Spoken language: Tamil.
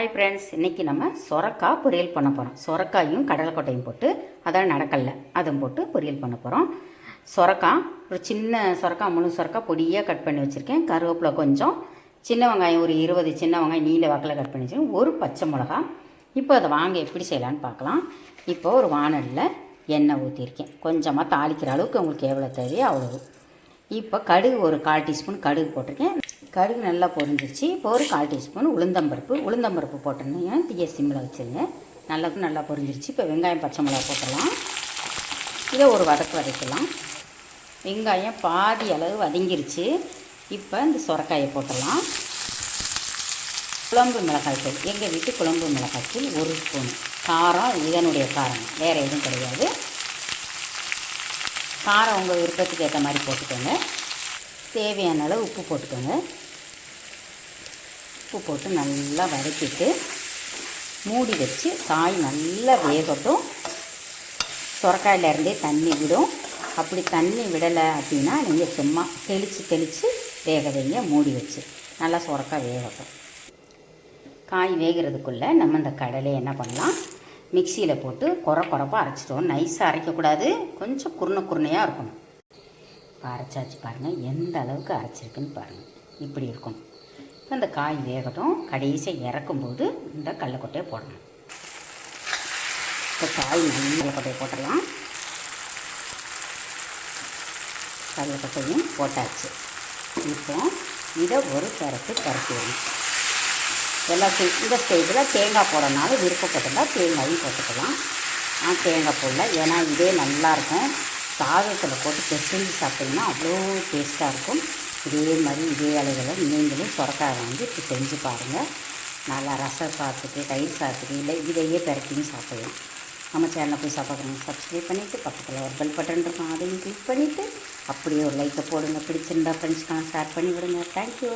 ஹாய் ஃப்ரெண்ட்ஸ் இன்றைக்கி நம்ம சொரக்காய் பொரியல் பண்ண போகிறோம் சொரக்காயும் கடலைக்கொட்டையும் போட்டு அதான் நடக்கல்ல. அதுவும் போட்டு பொரியல் பண்ண போகிறோம் சொரக்காய் ஒரு சின்ன சொரக்காய் முழு சொரக்காய் பொடியாக கட் பண்ணி வச்சுருக்கேன். கருவேப்பிலை கொஞ்சம் சின்ன வெங்காயம் ஒரு இருபது சின்ன வெங்காயம் நீல வாக்கில் கட் பண்ணி வச்சுருக்கேன். ஒரு பச்சை மிளகா இப்போ அதை வாங்க எப்படி செய்யலான்னு பார்க்கலாம். இப்போ ஒரு வானலில் எண்ணெய் ஊற்றிருக்கேன் கொஞ்சமாக தாளிக்கிற அளவுக்கு உங்களுக்கு எவ்வளோ தேவையோ அவ்வளோ இப்போ கடுகு ஒரு கால் டீஸ்பூன் கடுகு போட்டிருக்கேன். கடுகு நல்லா பொரிஞ்சிருச்சு. இப்போ ஒரு கால் டீஸ்பூன் உளுந்தம்பருப்பு. உளுந்தம்பருப்பு போட்டோன்னே தீய சிம்மில் வச்சுருங்க நல்லா நல்லா பொரிஞ்சிருச்சு. இப்போ வெங்காயம் பச்சை மிளகா போட்டுடலாம். இதை ஒரு வதக்கு வதக்கலாம். வெங்காயம் பாதி அளவு வதங்கிருச்சு. இப்போ இந்த சுரக்காயை போட்டுடலாம். குழம்பு மிளகாய் தூள். எங்கள் வீட்டு குழம்பு மிளகாய் தூள் ஒரு ஸ்பூன். காரம் இதனுடைய காரம். வேறு எதுவும் கிடையாது. காரம் உங்கள் விருப்பத்துக்கு ஏற்ற மாதிரி போட்டுக்கோங்க. தேவையான அளவு உப்பு போட்டுக்கோங்க. உப்பு போட்டு நல்லா வதக்கிட்டு மூடி வச்சு காய் நல்லா வேகட்டும். சுரக்காயிலேருந்தே தண்ணி விடும். அப்படி தண்ணி விடலை அப்படின்னா நீங்கள் சும்மா தெளித்து தெளித்து வேக வைங்க மூடி வச்சு. நல்லா சுரக்காய் வேகட்டும். காய் வேகிறதுக்குள்ளே நம்ம இந்த கடலை என்ன பண்ணலாம்? மிக்சியில் போட்டு குறை குறப்பாக அரைச்சிட்டோம். நைஸாக அரைக்கக்கூடாது. கொஞ்சம் குருணை குருணையாக இருக்கணும். இப்போ அரைச்சாச்சு பாருங்கள் எந்த அளவுக்கு அரைச்சிருக்குன்னு பாருங்கள் இப்படி இருக்கும். இப்போ இந்த காய் வேகட்டும். கடைசியாக இறக்கும்போது இந்த கடலக்கொட்டையை போடணும். இப்போ காய் நல்ல கடலக்கொட்டையை போட்டுடலாம். கடலக்கொட்டையும் போட்டாச்சு. இப்போ இதை ஒரு பரப்பு பரப்பிடணும் எல்லா இந்த ஸ்டேஜில் தேங்காய் போடனாலும் விருப்பப்பட்டதா தேங்காயும் போட்டுக்கலாம். நான் தேங்காய் போடல. ஏன்னா இதே நல்லாயிருக்கும் சாதத்தில் போட்டு பெசஞ்சு சாப்பிட்டிங்கன்னா அவ்வளோ டேஸ்ட்டாக இருக்கும். இதே மாதிரி இதே அளவில் நீங்களும் சுரக்காய் வாங்கி இப்போ செஞ்சு பாருங்கள் நல்லா ரசம் சாப்பிட்டுட்டு தயிர் சாப்பிட்டு இல்லை இதையே பெரட்டியும் சாப்பிடலாம். நம்ம சேனலை போய் சாப்பிட்றோம் சப்ஸ்கிரைப் பண்ணிவிட்டு பக்கத்தில் ஒரு பெல் பட்டன் இருக்கும். அதையும் கிளிக் பண்ணிவிட்டு அப்படியே ஒரு லைக்கை போடுங்க. பிடிச்சிருந்தா ஃப்ரெண்ட்ஸ்க்கெல்லாம் ஷேர் பண்ணி விடுங்க. தேங்க்யூ